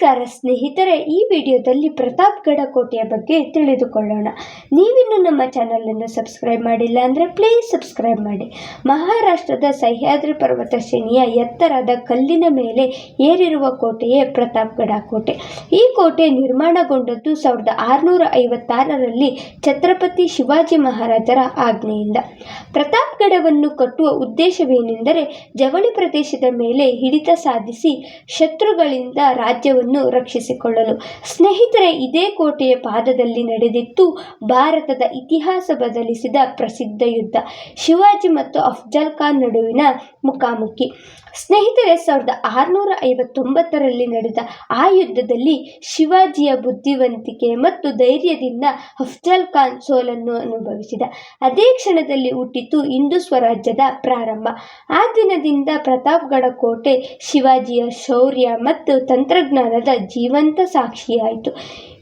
ನಮಸ್ಕಾರ ಸ್ನೇಹಿತರೆ, ಈ ವಿಡಿಯೋದಲ್ಲಿ ಪ್ರತಾಪ್ಗಢ ಕೋಟೆಯ ಬಗ್ಗೆ ತಿಳಿದುಕೊಳ್ಳೋಣ. ನೀವಿನ್ನು ನಮ್ಮ ಚಾನಲನ್ನು ಸಬ್ಸ್ಕ್ರೈಬ್ ಮಾಡಿಲ್ಲ ಅಂದರೆ ಪ್ಲೀಸ್ ಸಬ್ಸ್ಕ್ರೈಬ್ ಮಾಡಿ. ಮಹಾರಾಷ್ಟ್ರದ ಸಹ್ಯಾದ್ರಿ ಪರ್ವತ ಶ್ರೇಣಿಯ ಎತ್ತರದ ಕಲ್ಲಿನ ಮೇಲೆ ಏರಿರುವ ಕೋಟೆಯೇ ಪ್ರತಾಪ್ಗಢ ಕೋಟೆ ಈ ಕೋಟೆ ನಿರ್ಮಾಣಗೊಂಡದ್ದು ಸಾವಿರದ ಆರುನೂರ ಐವತ್ತಾರರಲ್ಲಿ ಛತ್ರಪತಿ ಶಿವಾಜಿ ಮಹಾರಾಜರ ಆಜ್ಞೆಯಿಂದ. ಪ್ರತಾಪ್ಗಢವನ್ನು ಕಟ್ಟುವ ಉದ್ದೇಶವೇನೆಂದರೆ, ಜವಳಿ ಪ್ರದೇಶದ ಮೇಲೆ ಹಿಡಿತ ಸಾಧಿಸಿ ಶತ್ರುಗಳಿಂದ ರಾಜ್ಯವನ್ನು ರಕ್ಷಿಸಿಕೊಳ್ಳಲು. ಸ್ನೇಹಿತರೆ, ಇದೇ ಕೋಟೆಯ ಪಾದದಲ್ಲಿ ನಡೆದಿತ್ತು ಭಾರತದ ಇತಿಹಾಸ ಬದಲಿಸಿದ ಪ್ರಸಿದ್ಧ ಯುದ್ಧ, ಶಿವಾಜಿ ಮತ್ತು ಅಫ್ಜಲ್ ಖಾನ್ ನಡುವಿನ ಮುಖಾಮುಖಿ. ಸ್ನೇಹಿತರೆ, ಸಾವಿರದ ಆರುನೂರ ಐವತ್ತೊಂಬತ್ತರಲ್ಲಿ ನಡೆದ ಆ ಯುದ್ಧದಲ್ಲಿ ಶಿವಾಜಿಯ ಬುದ್ಧಿವಂತಿಕೆ ಮತ್ತು ಧೈರ್ಯದಿಂದ ಅಫ್ಜಲ್ ಖಾನ್ ಸೋಲನ್ನು ಅನುಭವಿಸಿದ. ಅದೇ ಕ್ಷಣದಲ್ಲಿ ಹುಟ್ಟಿತು ಹಿಂದೂ ಸ್ವರಾಜ್ಯದ ಪ್ರಾರಂಭ. ಆ ದಿನದಿಂದ ಪ್ರತಾಪ್ಗಢ ಕೋಟೆ ಶಿವಾಜಿಯ ಶೌರ್ಯ ಮತ್ತು ತಂತ್ರಜ್ಞಾನದ ಜೀವಂತ ಸಾಕ್ಷಿಯಾಯಿತು.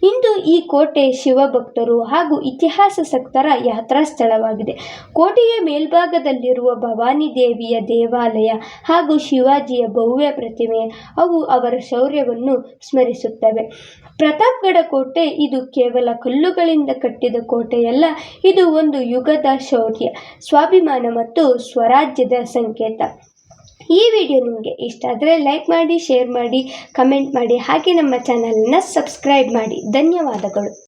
ಇಂದು ಈ ಕೋಟೆ ಶಿವಭಕ್ತರು ಹಾಗೂ ಇತಿಹಾಸ ಸಕ್ತರ ಯಾತ್ರಾ ಸ್ಥಳವಾಗಿದೆ ಕೋಟೆಯ ಮೇಲ್ಭಾಗದಲ್ಲಿರುವ ಭವಾನಿ ದೇವಿಯ ದೇವಾಲಯ ಹಾಗೂ ಶಿವಾಜಿಯ ಭವ್ಯ ಪ್ರತಿಮೆ, ಅವು ಅವರ ಶೌರ್ಯವನ್ನು ಸ್ಮರಿಸುತ್ತವೆ. ಪ್ರತಾಪ್ಗಡ ಕೋಟೆ ಇದು ಕೇವಲ ಕಲ್ಲುಗಳಿಂದ ಕಟ್ಟಿದ ಕೋಟೆಯಲ್ಲ, ಇದು ಒಂದು ಯುಗದ ಶೌರ್ಯ, ಸ್ವಾಭಿಮಾನ ಮತ್ತು ಸ್ವರಾಜ್ಯದ ಸಂಕೇತ. ಈ ವಿಡಿಯೋ ನಿಮಗೆ ಇಷ್ಟ ಆದರೆ ಲೈಕ್ ಮಾಡಿ ಶೇರ್ ಮಾಡಿ ಕಮೆಂಟ್ ಮಾಡಿ, ಹಾಗೆ ನಮ್ಮ ಚಾನಲನ್ನು ಸಬ್ಸ್ಕ್ರೈಬ್ ಮಾಡಿ. ಧನ್ಯವಾದಗಳು.